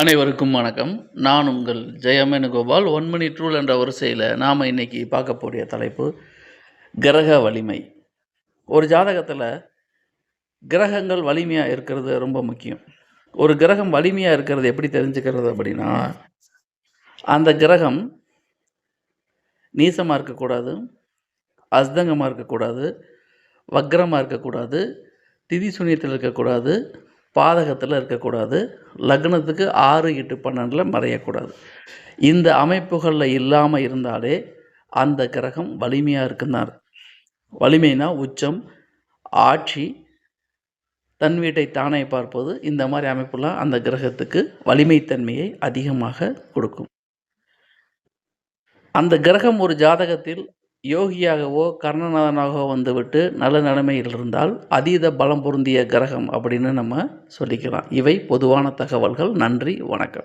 அனைவருக்கும் வணக்கம். நான் உங்கள் ஜெயமேனுகோபால். ஒன் மினிட் ரூல் என்ற வரிசையில் நாம் இன்னைக்கு பார்க்கக்கூடிய தலைப்பு கிரக வலிமை. ஒரு ஜாதகத்தில் கிரகங்கள் வலிமையாக இருக்கிறது ரொம்ப முக்கியம். ஒரு கிரகம் வலிமையாக இருக்கிறது எப்படி தெரிஞ்சுக்கிறது அப்படின்னா அந்த கிரகம் நீசமாக இருக்கக்கூடாது அஸ்தங்கமாக இருக்கக்கூடாது வக்ரமாக இருக்கக்கூடாது திதி சுனியத்தில் இருக்கக்கூடாது பாதகத்தில் இருக்கக்கூடாது. லக்னத்துக்கு ஆறு எட்டு பன்னெண்டில் மறையக்கூடாது. இந்த அமைப்புகளில் இல்லாமல் இருந்தாலே அந்த கிரகம் வலிமையாக இருக்குன்னார். வலிமைனா உச்சம் ஆட்சி தன் வீட்டை தானே பார்ப்பது இந்த மாதிரி அமைப்புலாம் அந்த கிரகத்துக்கு வலிமைத்தன்மையை அதிகமாக கொடுக்கும். அந்த கிரகம் ஒரு ஜாதகத்தில் யோகியாகவோ கர்ணநாதனாகவோ வந்துவிட்டு நல்ல நிலைமையில் இருந்தால் அதீத பலம் பொருந்திய கிரகம் அப்படின்னு நம்ம சொல்லிக்கலாம். இவை பொதுவான தகவல்கள். நன்றி. வணக்கம்.